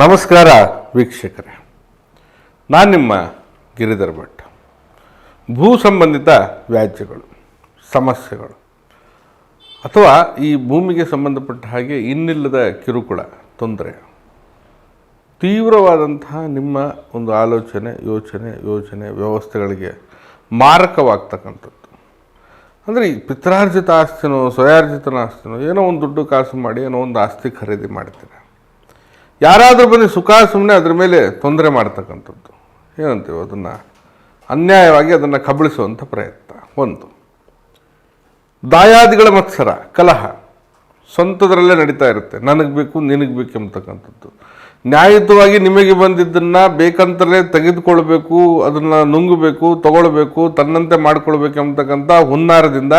ನಮಸ್ಕಾರ ವೀಕ್ಷಕರೇ. ನಾನು ನಿಮ್ಮ ಗಿರಿಧರ್ ಭಟ್. ಭೂ ಸಂಬಂಧಿತ ವ್ಯಾಜ್ಯಗಳು, ಸಮಸ್ಯೆಗಳು, ಅಥವಾ ಈ ಭೂಮಿಗೆ ಸಂಬಂಧಪಟ್ಟ ಹಾಗೆ ಇನ್ನಿಲ್ಲದ ಕಿರುಕುಳ, ತೊಂದರೆ, ತೀವ್ರವಾದಂತಹ ನಿಮ್ಮ ಒಂದು ಆಲೋಚನೆ, ಯೋಚನೆ ಯೋಚನೆ ವ್ಯವಸ್ಥೆಗಳಿಗೆ ಮಾರಕವಾಗ್ತಕ್ಕಂಥದ್ದು. ಅಂದರೆ ಈ ಪಿತ್ರಾರ್ಜಿತ ಆಸ್ತಿನೋ ಸ್ವಯಾರ್ಜಿತನ ಆಸ್ತಿನೋ, ಏನೋ ಒಂದು ದುಡ್ಡು ಕಾಸು ಮಾಡಿ, ಏನೋ ಒಂದು ಆಸ್ತಿ ಖರೀದಿ ಮಾಡ್ತೀರ. ಯಾರಾದರೂ ಬಂದು ಸುಖ ಸುಮ್ಮನೆ ಅದ್ರ ಮೇಲೆ ತೊಂದರೆ ಮಾಡ್ತಕ್ಕಂಥದ್ದು. ಏನಂತೀವಿ ಅದನ್ನು? ಅನ್ಯಾಯವಾಗಿ ಅದನ್ನು ಕಬಳಿಸುವಂಥ ಪ್ರಯತ್ನ. ಒಂದು. ದಾಯಾದಿಗಳ ಮತ್ಸರ, ಕಲಹ. ಸ್ವಂತದರಲ್ಲೇ ನಡೀತಾ ಇರುತ್ತೆ. ನನಗೆ ಬೇಕು, ನಿನಗೆ ಬೇಕು ಎಂಬತಕ್ಕಂಥದ್ದು. ನ್ಯಾಯಯುತವಾಗಿ ನಿಮಗೆ ಬಂದಿದ್ದನ್ನು ಬೇಕಂತಲೇ ತೆಗೆದುಕೊಳ್ಬೇಕು, ಅದನ್ನು ನುಂಗಬೇಕು, ತಗೊಳ್ಬೇಕು, ತನ್ನಂತೆ ಮಾಡ್ಕೊಳ್ಬೇಕು ಎಂಬತಕ್ಕಂಥ ಹುನ್ನಾರದಿಂದ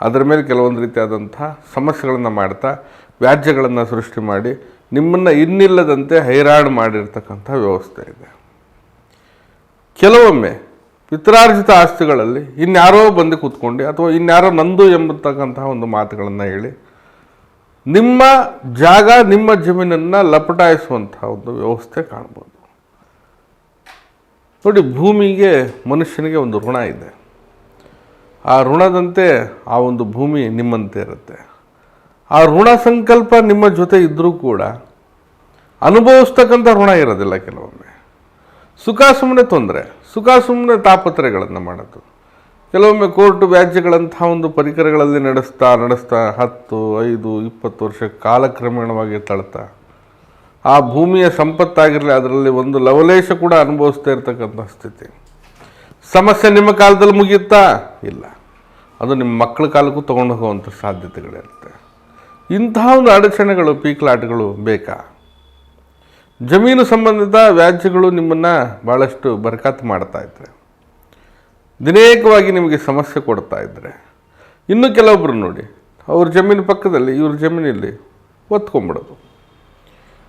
ಅದರ ಮೇಲೆ ಕೆಲವೊಂದು ರೀತಿಯಾದಂಥ ಸಮಸ್ಯೆಗಳನ್ನು ಮಾಡ್ತಾ, ವ್ಯಾಜ್ಯಗಳನ್ನು ಸೃಷ್ಟಿ ಮಾಡಿ ನಿಮ್ಮನ್ನು ಇನ್ನಿಲ್ಲದಂತೆ ಹೈರಾಣ ಮಾಡಿರ್ತಕ್ಕಂಥ ವ್ಯವಸ್ಥೆ ಇದೆ. ಕೆಲವೊಮ್ಮೆ ಪಿತ್ರಾರ್ಜಿತ ಆಸ್ತಿಗಳಲ್ಲಿ ಇನ್ಯಾರೋ ಬಂದು ಕೂತ್ಕೊಂಡು ಅಥವಾ ಇನ್ಯಾರೋ ನಂದು ಎಂಬತಕ್ಕಂತಹ ಒಂದು ಮಾತುಗಳನ್ನು ಹೇಳಿ ನಿಮ್ಮ ಜಾಗ, ನಿಮ್ಮ ಜಮೀನನ್ನು ಲಪಟಾಯಿಸುವಂತಹ ಒಂದು ವ್ಯವಸ್ಥೆ ಕಾಣ್ಬೋದು. ನೋಡಿ, ಭೂಮಿಗೆ ಮನುಷ್ಯನಿಗೆ ಒಂದು ಋಣ ಇದೆ. ಆ ಋಣದಂತೆ ಆ ಒಂದು ಭೂಮಿ ನಿಮ್ಮಂತೆ ಇರುತ್ತೆ. ಆ ಋಣ ಸಂಕಲ್ಪ ನಿಮ್ಮ ಜೊತೆ ಇದ್ದರೂ ಕೂಡ ಅನುಭವಿಸ್ತಕ್ಕಂಥ ಋಣ ಇರೋದಿಲ್ಲ ಕೆಲವೊಮ್ಮೆ. ಸುಖ ಸುಮ್ಮನೆ ತೊಂದರೆ, ಸುಖ ಸುಮ್ಮನೆ ತಾಪತ್ರೆಗಳನ್ನು ಮಾಡೋದು. ಕೆಲವೊಮ್ಮೆ ಕೋರ್ಟ್ ವ್ಯಾಜ್ಯಗಳಂತಹ ಒಂದು ಪರಿಕರಗಳಲ್ಲಿ ನಡೆಸ್ತಾ ನಡೆಸ್ತಾ ಹತ್ತು, ಐದು, ಇಪ್ಪತ್ತು ವರ್ಷ ಕಾಲಕ್ರಮೇಣವಾಗಿ ತಳ್ತಾ, ಆ ಭೂಮಿಯ ಸಂಪತ್ತಾಗಿರಲಿ, ಅದರಲ್ಲಿ ಒಂದು ಲವಲೇಶ ಕೂಡ ಅನುಭವಿಸ್ತಾ ಇರತಕ್ಕಂಥ ಸ್ಥಿತಿ. ಸಮಸ್ಯೆ ನಿಮ್ಮ ಕಾಲದಲ್ಲಿ ಮುಗಿಯುತ್ತಾ? ಇಲ್ಲ. ಅದು ನಿಮ್ಮ ಮಕ್ಕಳ ಕಾಲಕ್ಕೂ ತೊಗೊಂಡು ಹೋಗುವಂಥ ಸಾಧ್ಯತೆಗಳಿರುತ್ತೆ. ಇಂತಹ ಒಂದು ಅಡಚಣೆಗಳು ಪೀಕ್ಲಾಟಗಳು ಬೇಕಾ? ಜಮೀನು ಸಂಬಂಧಿತ ವ್ಯಾಜ್ಯಗಳು ನಿಮ್ಮನ್ನು ಭಾಳಷ್ಟು ಬರ್ಕಾತು ಮಾಡ್ತಾ ಇದ್ರೆ, ದಿನೇಕವಾಗಿ ನಿಮಗೆ ಸಮಸ್ಯೆ ಕೊಡ್ತಾ ಇದ್ದರೆ ಇನ್ನು ಕೆಲವೊಬ್ಬರು ನೋಡಿ, ಅವ್ರ ಜಮೀನು ಪಕ್ಕದಲ್ಲಿ, ಇವ್ರ ಜಮೀನಲ್ಲಿ ಒತ್ಕೊಂಬಿಡೋದು.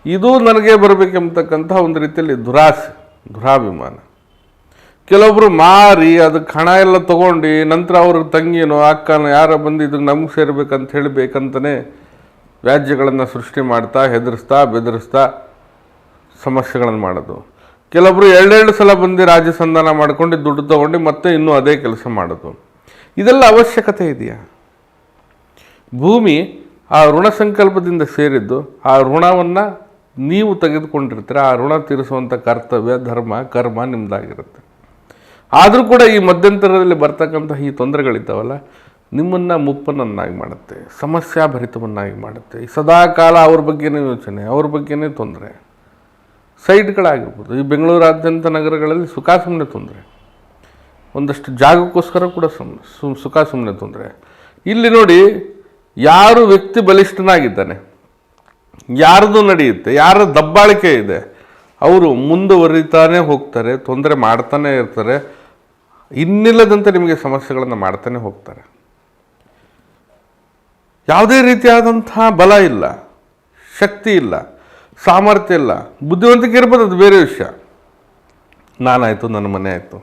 ಇದು ನನಗೆ ಬರಬೇಕೆಂಬತಕ್ಕಂಥ ಒಂದು ರೀತಿಯಲ್ಲಿ ದುರಾಸೆ, ದುರಾಭಿಮಾನ. ಕೆಲವೊಬ್ಬರು ಮಾರಿ, ಅದಕ್ಕೆ ಹಣ ಎಲ್ಲ ತೊಗೊಂಡು, ನಂತರ ಅವ್ರ ತಂಗಿನೋ, ಅಕ್ಕನೋ, ಯಾರೋ ಬಂದು ಇದಕ್ಕೆ ನಮ್ಗೆ ಸೇರ್ಬೇಕಂತ ಹೇಳಬೇಕಂತಲೇ ವ್ಯಾಜ್ಯಗಳನ್ನು ಸೃಷ್ಟಿ ಮಾಡ್ತಾ, ಹೆದರಿಸ್ತಾ, ಬೆದರಿಸ್ತಾ ಸಮಸ್ಯೆಗಳನ್ನು ಮಾಡೋದು. ಕೆಲವೊಬ್ಬರು ಎರಡೆರಡು ಸಲ ಬಂದು ರಾಜ್ಯ ಸಂಧಾನ ಮಾಡ್ಕೊಂಡು ದುಡ್ಡು ತಗೊಂಡು ಮತ್ತೆ ಇನ್ನೂ ಅದೇ ಕೆಲಸ ಮಾಡೋದು. ಇದೆಲ್ಲ ಅವಶ್ಯಕತೆ ಇದೆಯಾ? ಭೂಮಿ ಆ ಋಣ ಸಂಕಲ್ಪದಿಂದ ಸೇರಿದ್ದು, ಆ ಋಣವನ್ನು ನೀವು ತೆಗೆದುಕೊಂಡಿರ್ತೀರ, ಆ ಋಣ ತೀರಿಸುವಂಥ ಕರ್ತವ್ಯ, ಧರ್ಮ, ಕರ್ಮ ನಿಮ್ಮದಾಗಿರುತ್ತೆ ಆದರೂ ಕೂಡ ಈ ಮಧ್ಯಂತರದಲ್ಲಿ ಬರ್ತಕ್ಕಂಥ ಈ ತೊಂದರೆಗಳಿದ್ದಾವಲ್ಲ ನಿಮ್ಮನ್ನು ಮುಪ್ಪನನ್ನಾಗಿ ಮಾಡುತ್ತೆ, ಸಮಸ್ಯಾಭರಿತವನ್ನಾಗಿ ಮಾಡುತ್ತೆ. ಸದಾಕಾಲ ಸದಾ ಕಾಲ ಅವ್ರ ಬಗ್ಗೆನೇ ಯೋಚನೆ, ಅವ್ರ ಬಗ್ಗೆನೇ ತೊಂದರೆ. ಸೈಟ್ಗಳಾಗಿರ್ಬೋದು, ಈ ಬೆಂಗಳೂರಾದ್ಯಂತ ನಗರಗಳಲ್ಲಿ ಸುಖ ಸುಮ್ಮನೆ ತೊಂದರೆ. ಒಂದಷ್ಟು ಜಾಗಕ್ಕೋಸ್ಕರ ಕೂಡ ಸುಮ್ ಸುಖ ಸುಮ್ಮನೆ ತೊಂದರೆ. ಇಲ್ಲಿ ನೋಡಿ, ಯಾರು ವ್ಯಕ್ತಿ ಬಲಿಷ್ಠನಾಗಿದ್ದಾನೆ, ಯಾರದು ನಡೆಯುತ್ತೆ, ಯಾರ ದಬ್ಬಾಳಿಕೆ ಇದೆ, ಅವರು ಮುಂದುವರಿತಾನೆ ಹೋಗ್ತಾರೆ, ತೊಂದರೆ ಮಾಡ್ತಾನೆ ಇರ್ತಾರೆ, ಇನ್ನಿಲ್ಲದಂತೆ ನಿಮಗೆ ಸಮಸ್ಯೆಗಳನ್ನು ಮಾಡ್ತಾನೆ ಹೋಗ್ತಾರೆ. ಯಾವುದೇ ರೀತಿಯಾದಂಥ ಬಲ ಇಲ್ಲ, ಶಕ್ತಿ ಇಲ್ಲ, ಸಾಮರ್ಥ್ಯ ಇಲ್ಲ, ಬುದ್ಧಿವಂತಿಕೆ ಇರ್ಬೋದು ಅದು ಬೇರೆ ವಿಷಯ. ನಾನಾಯಿತು, ನನ್ನ ಮನೆ ಆಯಿತು,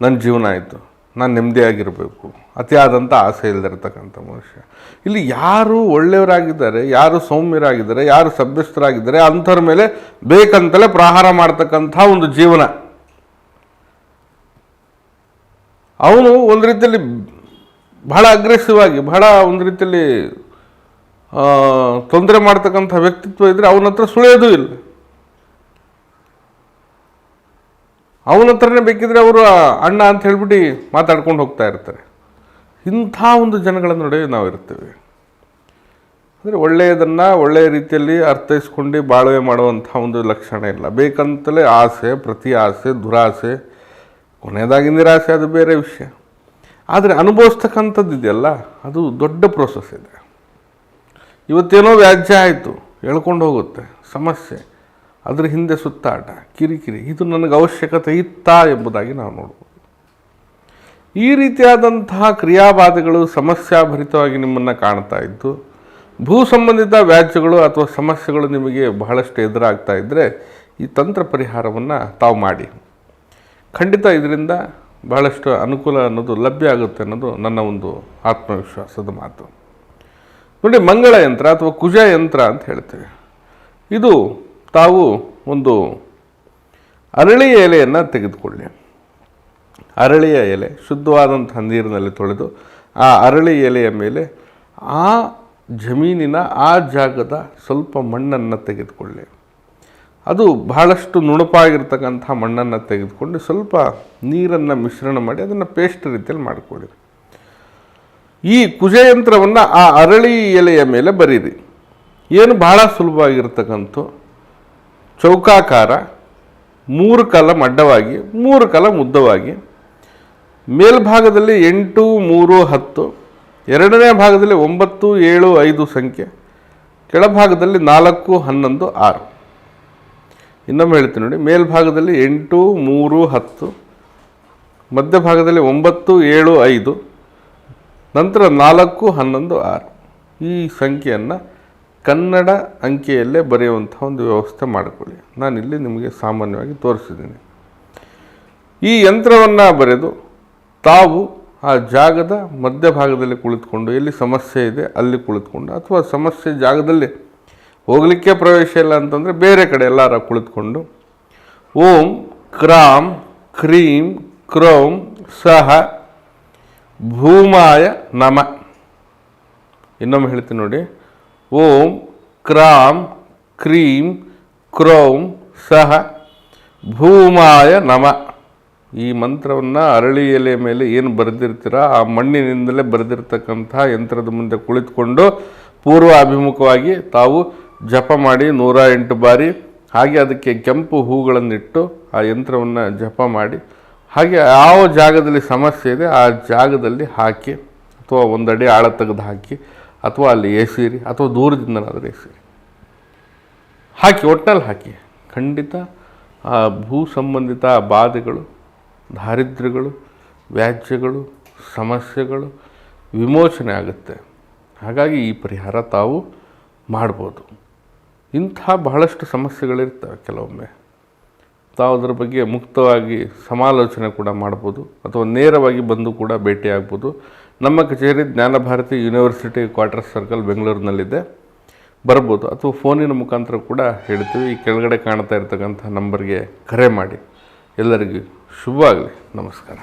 ನನ್ನ ಜೀವನ ಆಯಿತು, ನಾನು ನೆಮ್ಮದಿಯಾಗಿರಬೇಕು ಅತಿಯಾದಂಥ ಆಸೆ ಇಲ್ಲದಿರ್ತಕ್ಕಂಥ ಮನುಷ್ಯ. ಇಲ್ಲಿ ಯಾರು ಒಳ್ಳೆಯವರಾಗಿದ್ದಾರೆ, ಯಾರು ಸೌಮ್ಯರಾಗಿದ್ದಾರೆ, ಯಾರು ಸಭ್ಯಸ್ಥರಾಗಿದ್ದಾರೆ, ಅಂಥವ್ರ ಮೇಲೆ ಬೇಕಂತಲೇ ಪ್ರಹಾರ ಮಾಡ್ತಕ್ಕಂಥ ಒಂದು ಜೀವನ. ಅವನು ಒಂದು ರೀತಿಯಲ್ಲಿ ಬಹಳ ಅಗ್ರೆಸಿವ್ ಆಗಿ ಬಹಳ ಒಂದು ರೀತಿಯಲ್ಲಿ ತೊಂದರೆ ಮಾಡ್ತಕ್ಕಂಥ ವ್ಯಕ್ತಿತ್ವ ಇದ್ದರೆ ಅವನ ಹತ್ರ ಸುಳಿಯೋದು ಇಲ್ಲ. ಅವನ ಹತ್ರನೇ ಬೇಕಿದ್ರೆ ಅವರು ಅಣ್ಣ ಅಂತ ಹೇಳ್ಬಿಟ್ಟು ಮಾತಾಡ್ಕೊಂಡು ಹೋಗ್ತಾ ಇರ್ತಾರೆ. ಇಂಥ ಒಂದು ಜನಗಳ ನಡುವೆ ನಾವು ಇರ್ತೇವೆ. ಅಂದರೆ ಒಳ್ಳೆಯದನ್ನು ಒಳ್ಳೆಯ ರೀತಿಯಲ್ಲಿ ಅರ್ಥೈಸ್ಕೊಂಡು ಬಾಳ್ವೆ ಮಾಡುವಂಥ ಒಂದು ಲಕ್ಷಣ ಇಲ್ಲ. ಬೇಕಂತಲೇ ಆಸೆ, ಪ್ರತಿ ಆಸೆ, ದುರಾಸೆ, ಕೊನೆಯದಾಗಿ ನಿರಾಸೆ ಅದು ಬೇರೆ ವಿಷಯ. ಆದರೆ ಅನುಭವಿಸ್ತಕ್ಕಂಥದ್ದು ಇದೆಯಲ್ಲ, ಅದು ದೊಡ್ಡ ಪ್ರೋಸೆಸ್ ಇದೆ. ಇವತ್ತೇನೋ ವ್ಯಾಜ್ಯ ಆಯಿತು, ಎಳ್ಕೊಂಡು ಹೋಗುತ್ತೆ, ಸಮಸ್ಯೆ. ಅದರ ಹಿಂದೆ ಸುತ್ತಾಟ ಕಿರಿಕಿರಿ, ಇದು ನನಗೆ ಅವಶ್ಯಕತೆ ಇತ್ತಾ ಎಂಬುದಾಗಿ ನಾವು ನೋಡ್ಬೋದು. ಈ ರೀತಿಯಾದಂತಹ ಕ್ರಿಯಾಬಾಧೆಗಳು ಸಮಸ್ಯಾಭರಿತವಾಗಿ ನಿಮ್ಮನ್ನು ಕಾಣ್ತಾ ಇದ್ದು, ಭೂ ಸಂಬಂಧಿತ ವ್ಯಾಜ್ಯಗಳು ಅಥವಾ ಸಮಸ್ಯೆಗಳು ನಿಮಗೆ ಬಹಳಷ್ಟು ಎದುರಾಗ್ತಾ ಇದ್ದರೆ ಈ ತಂತ್ರ ಪರಿಹಾರವನ್ನು ತಾವು ಮಾಡಿ. ಖಂಡಿತ ಇದರಿಂದ ಬಹಳಷ್ಟು ಅನುಕೂಲ ಅನ್ನೋದು ಲಭ್ಯ ಆಗುತ್ತೆ ಅನ್ನೋದು ನನ್ನ ಒಂದು ಆತ್ಮವಿಶ್ವಾಸದ ಮಾತು. ನೋಡಿ, ಮಂಗಳ ಯಂತ್ರ ಅಥವಾ ಕುಜ ಯಂತ್ರ ಅಂತ ಹೇಳ್ತೇವೆ. ಇದು ತಾವು ಒಂದು ಅರಳಿ ಎಲೆಯನ್ನು ತೆಗೆದುಕೊಳ್ಳಿ. ಅರಳಿಯ ಎಲೆ ಶುದ್ಧವಾದಂಥ ನೀರಿನಲ್ಲಿ ತೊಳೆದು ಆ ಅರಳಿ ಎಲೆಯ ಮೇಲೆ ಆ ಜಮೀನಿನ ಆ ಜಾಗದ ಸ್ವಲ್ಪ ಮಣ್ಣನ್ನು ತೆಗೆದುಕೊಳ್ಳಿ. ಅದು ಬಹಳಷ್ಟು ನುಣುಪಾಗಿರ್ತಕ್ಕಂಥ ಮಣ್ಣನ್ನು ತೆಗೆದುಕೊಂಡು ಸ್ವಲ್ಪ ನೀರನ್ನು ಮಿಶ್ರಣ ಮಾಡಿ ಅದನ್ನು ಪೇಸ್ಟ್ ರೀತಿಯಲ್ಲಿ ಮಾಡಿಕೊಳ್ಳಿ. ಈ ಕುಜಯಂತ್ರವನ್ನು ಆ ಅರಳಿ ಎಲೆಯ ಮೇಲೆ ಬರೀರಿ. ಏನು ಬಹಳ ಸುಲಭವಾಗಿರ್ತಕ್ಕಂಥ ಚೌಕಾಕಾರ, ಮೂರು ಕಾಲ ಮಡ್ಡವಾಗಿ, ಮೂರು ಕಾಲ ಮುದ್ದವಾಗಿ, ಮೇಲ್ಭಾಗದಲ್ಲಿ ಎಂಟು, ಮೂರು, ಹತ್ತು, ಎರಡನೇ ಭಾಗದಲ್ಲಿ ಒಂಬತ್ತು, ಏಳು, ಐದು ಸಂಖ್ಯೆ, ಕೆಳಭಾಗದಲ್ಲಿ ನಾಲ್ಕು, ಹನ್ನೊಂದು, ಆರು. ಇನ್ನೊಮ್ಮೆ ಹೇಳ್ತೀನಿ ನೋಡಿ, ಮೇಲ್ಭಾಗದಲ್ಲಿ ಎಂಟು, ಮೂರು, ಹತ್ತು, ಮಧ್ಯಭಾಗದಲ್ಲಿ ಒಂಬತ್ತು, ಏಳು, ಐದು, ನಂತರ ನಾಲ್ಕು, ಹನ್ನೊಂದು, ಆರು. ಈ ಸಂಖ್ಯೆಯನ್ನು ಕನ್ನಡ ಅಂಕೆಯಲ್ಲೇ ಬರೆಯುವಂಥ ಒಂದು ವ್ಯವಸ್ಥೆ ಮಾಡಿಕೊಳ್ಳಿ. ನಾನಿಲ್ಲಿ ನಿಮಗೆ ಸಾಮಾನ್ಯವಾಗಿ ತೋರಿಸಿದ್ದೀನಿ. ಈ ಯಂತ್ರವನ್ನು ಬರೆದು ತಾವು ಆ ಜಾಗದ ಮಧ್ಯಭಾಗದಲ್ಲಿ ಕುಳಿತುಕೊಂಡು, ಎಲ್ಲಿ ಸಮಸ್ಯೆ ಇದೆ ಅಲ್ಲಿ ಕುಳಿತುಕೊಂಡು, ಅಥವಾ ಸಮಸ್ಯೆ ಜಾಗದಲ್ಲಿ ಹೋಗಲಿಕ್ಕೆ ಪ್ರವೇಶ ಇಲ್ಲ ಅಂತಂದರೆ ಬೇರೆ ಕಡೆ ಎಲ್ಲಾರ ಕುಳಿತುಕೊಂಡು ಓಂ ಕ್ರಾಂ ಕ್ರೀಂ ಕ್ರೋಂ ಸಹ ಭೂಮಾಯ ನಮ. ಇನ್ನೊಮ್ಮೆ ಹೇಳ್ತೀನಿ ನೋಡಿ. ಓಂ ಕ್ರಾಂ ಕ್ರೀಂ ಕ್ರೋಂ ಸಹ ಭೂಮಾಯ ನಮ. ಈ ಮಂತ್ರವನ್ನು ಅರಳಿ ಎಲೆ ಮೇಲೆ ಏನು ಬರೆದಿರ್ತೀರ? ಆ ಮಣ್ಣಿನಿಂದಲೇ ಬರೆದಿರ್ತಕ್ಕಂಥ ಯಂತ್ರದ ಮುಂದೆ ಕುಳಿತುಕೊಂಡು ಪೂರ್ವ ಅಭಿಮುಖವಾಗಿ ತಾವು ಜಪ ಮಾಡಿ ನೂರ ಎಂಟು ಬಾರಿ, ಹಾಗೆ ಅದಕ್ಕೆ ಕೆಂಪು ಹೂಗಳನ್ನಿಟ್ಟು ಆ ಯಂತ್ರವನ್ನು ಜಪ ಮಾಡಿ, ಹಾಗೆ ಯಾವ ಜಾಗದಲ್ಲಿ ಸಮಸ್ಯೆ ಇದೆ ಆ ಜಾಗದಲ್ಲಿ ಹಾಕಿ, ಅಥವಾ ಒಂದಡಿ ಆಳ ತೆಗೆದು ಹಾಕಿ, ಅಥವಾ ಅಲ್ಲಿ ಎಸಿರಿ ಅಥವಾ ದೂರದಿಂದನಾದರೂ ಎಸೀರಿ ಹಾಕಿ ಒಟ್ಟಲ್ಲಿ ಹಾಕಿ. ಖಂಡಿತ ಆ ಭೂ ಸಂಬಂಧಿತ ಬಾಧೆಗಳು, ದಾರಿದ್ರ್ಯಗಳು, ವ್ಯಾಜ್ಯಗಳು, ಸಮಸ್ಯೆಗಳು ವಿಮೋಚನೆ ಆಗುತ್ತೆ. ಹಾಗಾಗಿ ಈ ಪರಿಹಾರ ತಾವು ಮಾಡ್ಬೋದು. ಇಂಥ ಬಹಳಷ್ಟು ಸಮಸ್ಯೆಗಳಿರ್ತವೆ ಕೆಲವೊಮ್ಮೆ. ತಾವು ಅದರ ಬಗ್ಗೆ ಮುಕ್ತವಾಗಿ ಸಮಾಲೋಚನೆ ಕೂಡ ಮಾಡ್ಬೋದು, ಅಥವಾ ನೇರವಾಗಿ ಬಂದು ಕೂಡ ಭೇಟಿಯಾಗ್ಬೋದು ನಮ್ಮ ಕಚೇರಿ ಜ್ಞಾನಭಾರತಿ ಯೂನಿವರ್ಸಿಟಿ ಕ್ವಾರ್ಟರ್ ಸರ್ಕಲ್ ಬೆಂಗಳೂರಿನಲ್ಲಿದೆ. ಬರ್ಬೋದು, ಅಥವಾ ಫೋನಿನ ಮುಖಾಂತರ ಕೂಡ ಹೇಳ್ತೀವಿ. ಈ ಕೆಳಗಡೆ ಕಾಣ್ತಾ ಇರ್ತಕ್ಕಂಥ ನಂಬರ್ಗೆ ಕರೆ ಮಾಡಿ. ಎಲ್ಲರಿಗೂ ಶುಭವಾಗಲಿ. ನಮಸ್ಕಾರ.